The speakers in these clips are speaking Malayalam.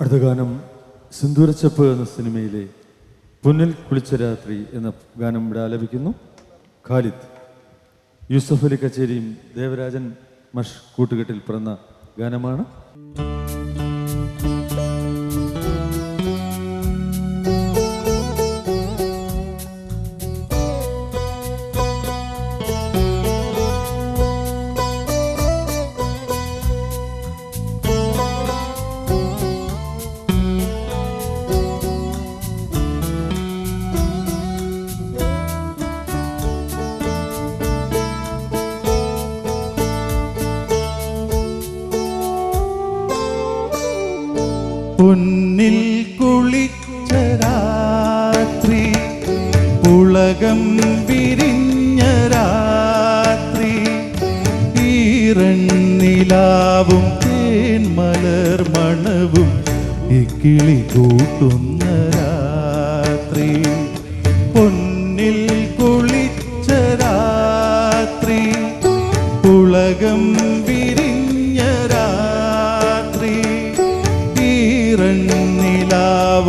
അടുത്ത ഗാനം സിന്ദൂരച്ചപ്പ് എന്ന സിനിമയിലെ പുന്നിൽ കുളിച്ച രാത്രി എന്ന ഗാനം ഇവിടെ ആലപിക്കുന്നു. ഖാലിദ് യൂസഫ് അലി കച്ചേരിയും ദേവരാജൻ മഷ് കൂട്ടുകെട്ടിൽ പിറന്ന ഗാനമാണ്. പൊന്നിൽ കുളിച്ച രാത്രി പുളകം വിരിഞ്ഞ രാത്രി ഈരണ്ണിലാവും തേൻമലർ മണവും ഇക്കിളി കൂട്ടുന്ന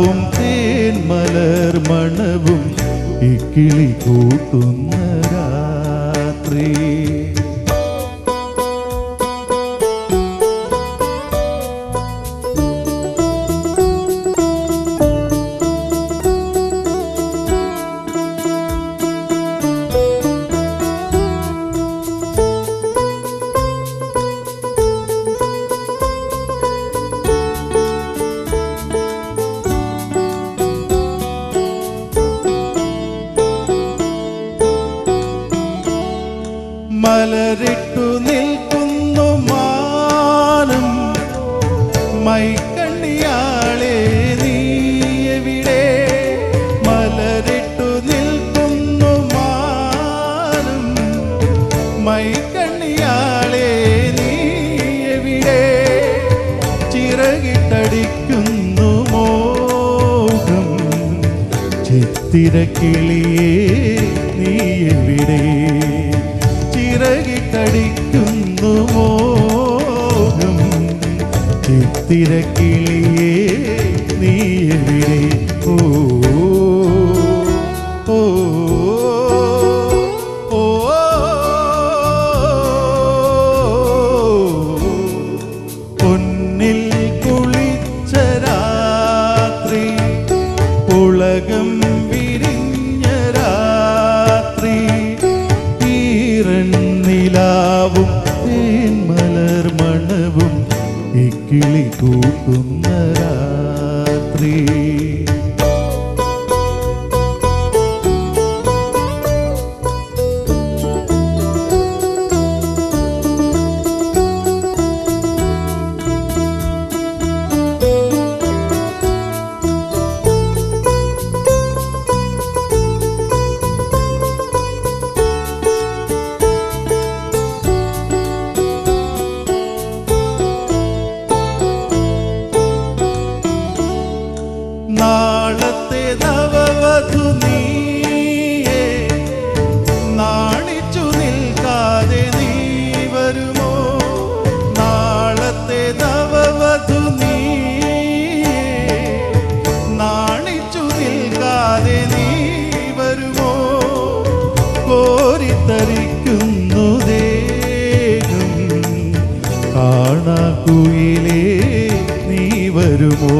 ഈറന്നിലാവും തേൻ മലർ മണവും ഇക്കിളി കൂട്ടുന്ന രാത്രി. മലരിട്ടു നിൽക്കുന്നു മാനം. മൈക്കണ്ണിയാളെ നീ എവിടെ? മലരിട്ടു നിൽക്കുന്നു മാനം. നീ എവിടെ? മോഹം. നീ എവിടെ? ചിറകിട്ടടിക്കുന്നു മോഹം. നീ എവിടെ ഓ രാത്രി കാണാക്കുയിലേ നീ വരുമോ?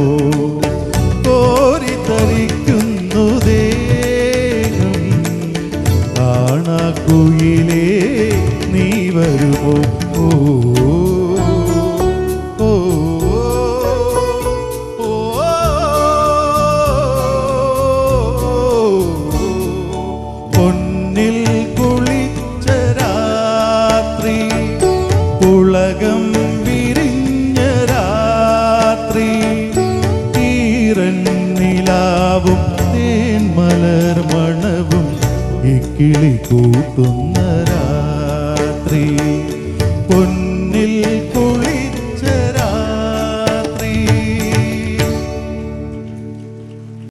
കോരിത്തരിക്കുന്നു ദേഹം. കാണാക്കുയിലേ നീ വരുമോ? ഓ. പൊന്നിൽ ഈറന്നിലാവും തേൻ മലർ മണവും ഇക്കിളി കൂട്ടുന്ന രാത്രി പൊന്നിൽ